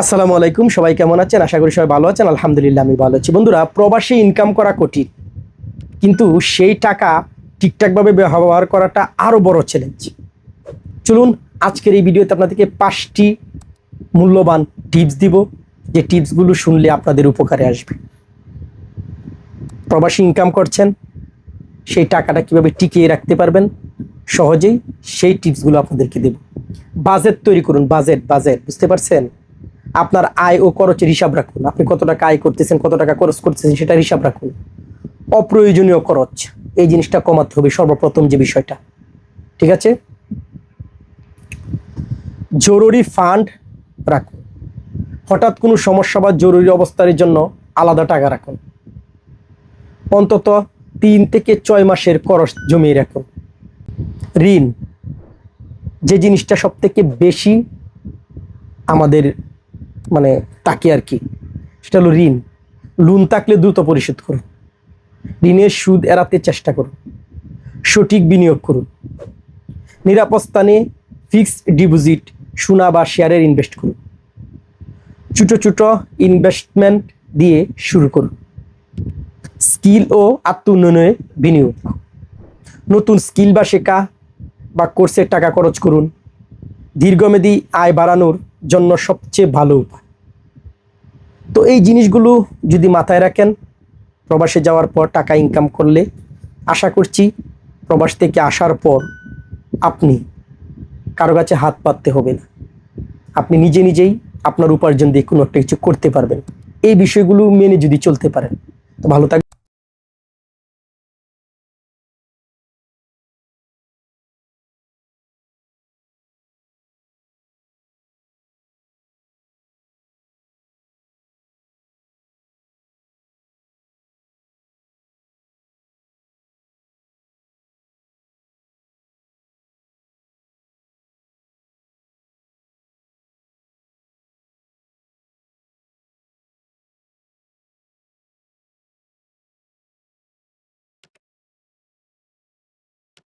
আসসালামু আলাইকুম, সবাই কেমন আছেন? আশা করি সবাই ভালো আছেন। আলহামদুলিল্লাহ, আমি ভালো আছি। বন্ধুরা, প্রবাসী ইনকাম করা কঠিন, কিন্তু সেই টাকা ঠিকঠাকভাবে ব্যবহার করাটা আরও বড় চ্যালেঞ্জ চলুন, আজকের এই ভিডিওতে আপনাদেরকে পাঁচটি মূল্যবান টিপস দিব। যে টিপসগুলো শুনলে আপনাদের উপকারে আসবে। প্রবাসী ইনকাম করছেন, সেই টাকাটা কীভাবে টিকিয়ে রাখতে পারবেন? সহজেই সেই টিপসগুলো আপনাদেরকে দেব। বাজেট তৈরি করুন, বাজেট বাজেট, বুঝতে পারছেন? আপনার আয় ও খরচের হিসাব রাখুন। আপনি কত টাকা আয় করতেছেন, কত টাকা খরচ করতেছেন, সেটার হিসাব রাখুন। অপ্রয়োজনীয় খরচ, এই জিনিসটা কমাতে হবে সর্বপ্রথম যে বিষয়টা। ঠিক আছে? জরুরি ফান্ড রাখুন। হঠাৎ কোনো সমস্যা বা জরুরি অবস্থার জন্য আলাদা টাকা রাখুন। অন্তত তিন থেকে ছয় মাসের খরচ জমিয়ে রাখুন। ঋণ, যে জিনিসটা সব থেকে বেশি আমাদের মানে তাকে আর কি। সেটা হলো ঋণ। লোন থাকলে দ্রুত পরিশোধ করুন। ঋণের সুদ এড়াতে চেষ্টা করুন। সঠিক বিনিয়োগ করুন। নিরাপদ স্থানে ফিক্সড ডিপোজিট, সোনা বা শেয়ারের ইনভেস্ট করুন। ছোটো ছোটো ইনভেস্টমেন্ট দিয়ে শুরু করুন। স্কিল ও আত্ম উন্নয়নে বিনিয়োগ। নতুন স্কিল বা শেখা বা কোর্সের টাকা খরচ করুন। দীর্ঘমেয়াদী আয় বাড়ানোর জন্য সবচেয়ে ভালো উপায়। তো এই জিনিসগুলো যদি মাথায় রাখেন, প্রবাসে যাওয়ার পর টাকা ইনকাম করলে আশা করছি প্রবাস থেকে আসার পর আপনি কারও কাছে হাত পাততে হবে না। আপনি নিজে নিজেই আপনার উপার্জন দিয়ে কোনো একটা কিছু করতে পারবেন। এই বিষয়গুলো মেনে যদি চলতে পারেন, তো ভালো থাকবেন।